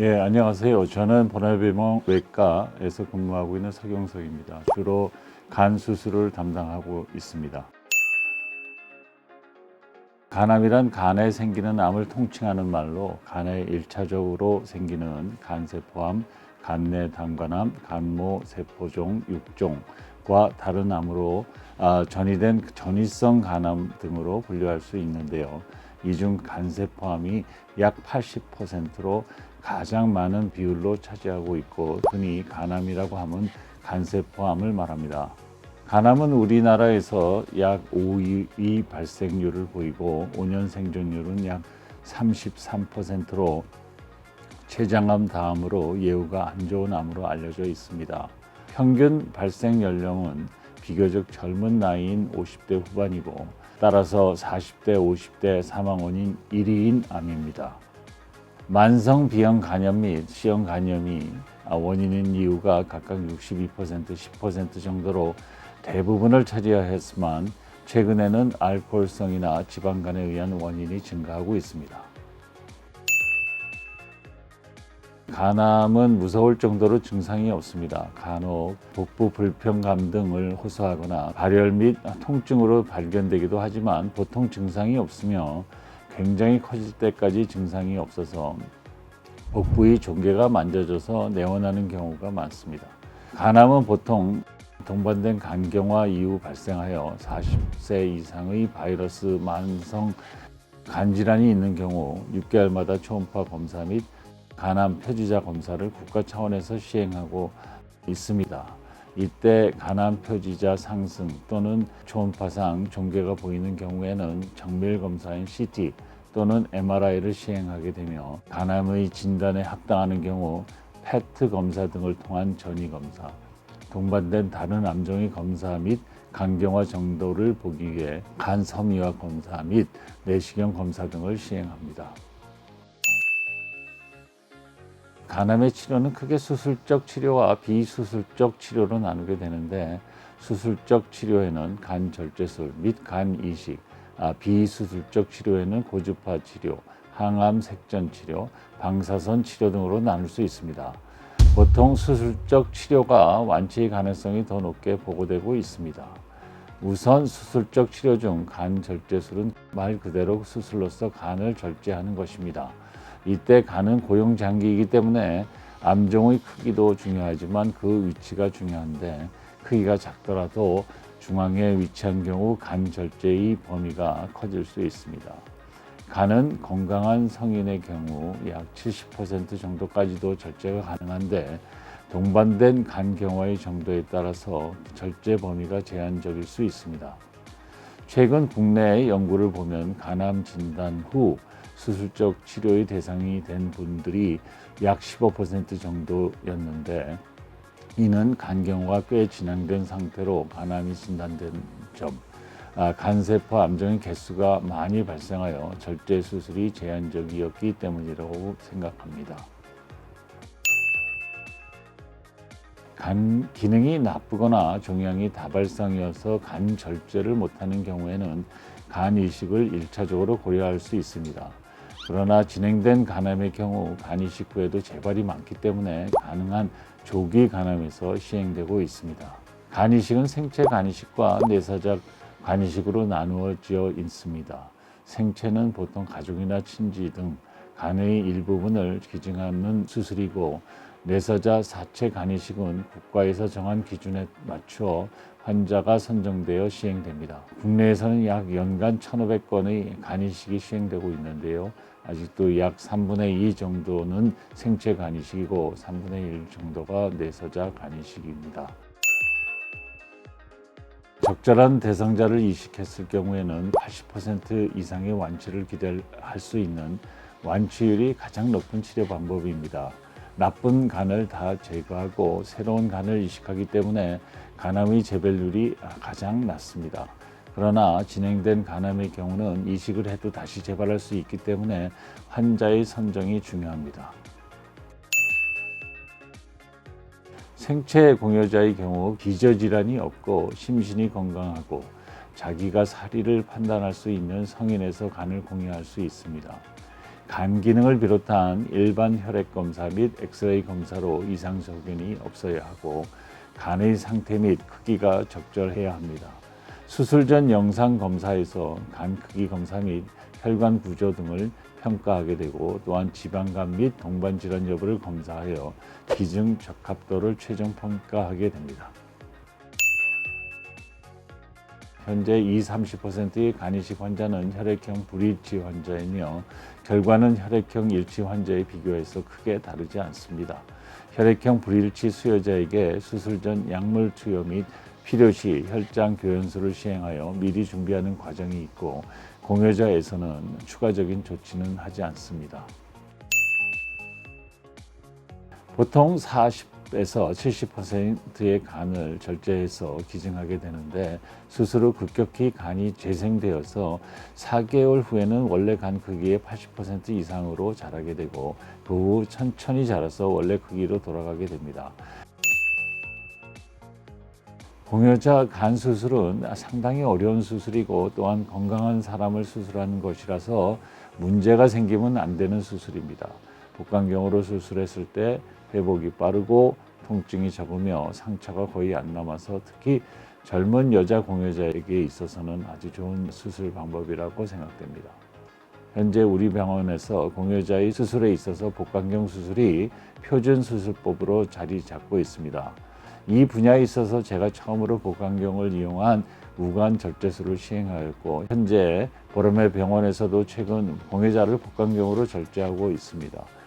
예, 안녕하세요. 저는 보나비몽 외과에서 근무하고 있는 서경석입니다. 주로 간 수술을 담당하고 있습니다. 간암이란 간에 생기는 암을 통칭하는 말로 간에 일차적으로 생기는 간세포암, 간내 담관암, 간모 세포종 6종과 다른 암으로 아, 전이된 전이성 간암 등으로 분류할 수 있는데요. 이중 간세포암이 약 80%로 가장 많은 비율로 차지하고 있고 흔히 간암이라고 하면 간세포암을 말합니다. 간암은 우리나라에서 약 5위 발생률을 보이고 5년 생존율은 약 33%로 췌장암 다음으로 예후가 안 좋은 암으로 알려져 있습니다. 평균 발생 연령은 비교적 젊은 나이인 50대 후반이고 따라서 40대, 50대 사망 원인 1위인 암입니다. 만성 비형 간염 및 시형 간염이 원인인 이유가 각각 62%, 10% 정도로 대부분을 차지하였지만 최근에는 알코올성이나 지방간에 의한 원인이 증가하고 있습니다. 간암은 무서울 정도로 증상이 없습니다. 간혹 복부 불편감 등을 호소하거나 발열 및 통증으로 발견되기도 하지만 보통 증상이 없으며 굉장히 커질 때까지 증상이 없어서 복부의 종괴가 만져져서 내원하는 경우가 많습니다. 간암은 보통 동반된 간경화 이후 발생하여 40세 이상의 바이러스 만성 간질환이 있는 경우 6개월마다 초음파 검사 및 간암 표지자 검사를 국가 차원에서 시행하고 있습니다. 이때 간암 표지자 상승 또는 초음파상 종괴가 보이는 경우에는 정밀 검사인 CT 또는 MRI를 시행하게 되며 간암의 진단에 합당하는 경우 페트 검사 등을 통한 전이 검사, 동반된 다른 암종의 검사 및 간경화 정도를 보기 위해 간 섬유화 검사 및 내시경 검사 등을 시행합니다. 간암의 치료는 크게 수술적 치료와 비수술적 치료로 나누게 되는데 수술적 치료에는 간 절제술 및 간 이식, 아, 비수술적 치료에는 고주파 치료, 항암 색전 치료, 방사선 치료 등으로 나눌 수 있습니다. 보통 수술적 치료가 완치의 가능성이 더 높게 보고되고 있습니다. 우선 수술적 치료 중 간 절제술은 말 그대로 수술로서 간을 절제하는 것입니다. 이때 간은 고용 장기이기 때문에 암종의 크기도 중요하지만 그 위치가 중요한데 크기가 작더라도 중앙에 위치한 경우 간 절제의 범위가 커질 수 있습니다. 간은 건강한 성인의 경우 약 70% 정도까지도 절제가 가능한데 동반된 간 경화의 정도에 따라서 절제 범위가 제한적일 수 있습니다. 최근 국내의 연구를 보면 간암 진단 후 수술적 치료의 대상이 된 분들이 약 15% 정도였는데 이는 간경화가 꽤 진행된 상태로 간암이 진단된 점, 아, 간세포 암종의 개수가 많이 발생하여 절제 수술이 제한적이었기 때문이라고 생각합니다. 간 기능이 나쁘거나 종양이 다발성이어서 간 절제를 못하는 경우에는 간 이식을 일차적으로 고려할 수 있습니다. 그러나 진행된 간암의 경우 간 이식 후에도 재발이 많기 때문에 가능한 조기 간암에서 시행되고 있습니다. 간 이식은 생체 간 이식과 내사적 간 이식으로 나누어져 있습니다. 생체는 보통 가족이나 친지 등 간의 일부분을 기증하는 수술이고 내사자 사체 간이식은 국가에서 정한 기준에 맞추어 환자가 선정되어 시행됩니다. 국내에서는 약 연간 1,500건의 간이식이 시행되고 있는데요. 아직도 약 3분의 2 정도는 생체 간이식이고 3분의 1 정도가 내서자 간이식입니다. 적절한 대상자를 이식했을 경우에는 80% 이상의 완치를 기대할 수 있는 완치율이 가장 높은 치료 방법입니다. 나쁜 간을 다 제거하고 새로운 간을 이식하기 때문에 간암의 재발률이 가장 낮습니다. 그러나 진행된 간암의 경우는 이식을 해도 다시 재발할 수 있기 때문에 환자의 선정이 중요합니다. 생체 공여자의 경우 기저질환이 없고 심신이 건강하고 자기가 사리를 판단할 수 있는 성인에서 간을 공유할 수 있습니다. 간 기능을 비롯한 일반 혈액 검사 및 엑스레이 검사로 이상 소견이 없어야 하고 간의 상태 및 크기가 적절해야 합니다. 수술 전 영상 검사에서 간 크기 검사 및 혈관 구조 등을 평가하게 되고 또한 지방간 및 동반 질환 여부를 검사하여 기증 적합도를 최종 평가하게 됩니다. 현재 2, 30%의 간이식 환자는 혈액형 불일치 환자이며 결과는 혈액형 일치 환자에 비교해서 크게 다르지 않습니다. 혈액형 불일치 수요자에게 수술 전 약물 투여 및 필요시 혈장 교연술을 시행하여 미리 준비하는 과정이 있고 공여자에서는 추가적인 조치는 하지 않습니다. 보통 40 에서 70%의 간을 절제해서 기증하게 되는데 후 급격히 간이 재생되어서 4개월 후에는 원래 간 크기의 80% 이상으로 자라게 되고 그 후 천천히 자라서 원래 크기로 돌아가게 됩니다. 공여자 간 수술은 상당히 어려운 수술이고 또한 건강한 사람을 수술하는 것이라서 문제가 생기면 안 되는 수술입니다. 복강경으로 수술했을 때 회복이 빠르고 통증이 적으며 상처가 거의 안 남아서 특히 젊은 여자 공여자에게 있어서는 아주 좋은 수술 방법이라고 생각됩니다. 현재 우리 병원에서 공여자의 수술에 있어서 복강경 수술이 표준 수술법으로 자리 잡고 있습니다. 이 분야에 있어서 제가 처음으로 복강경을 이용한 우간 절제술을 시행하였고 현재 보름의 병원에서도 최근 공여자를 복강경으로 절제하고 있습니다.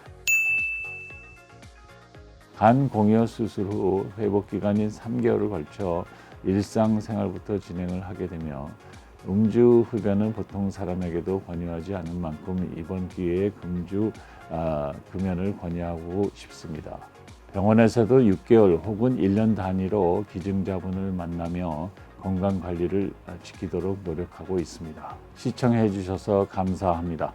간 공여 수술 후 회복 기간인 3개월을 걸쳐 일상생활부터 진행을 하게 되며 음주 흡연은 보통 사람에게도 권유하지 않은 만큼 이번 기회에 금주 아, 금연을 권유하고 싶습니다. 병원에서도 6개월 혹은 1년 단위로 기증자분을 만나며 건강 관리를 지키도록 노력하고 있습니다. 시청해 주셔서 감사합니다.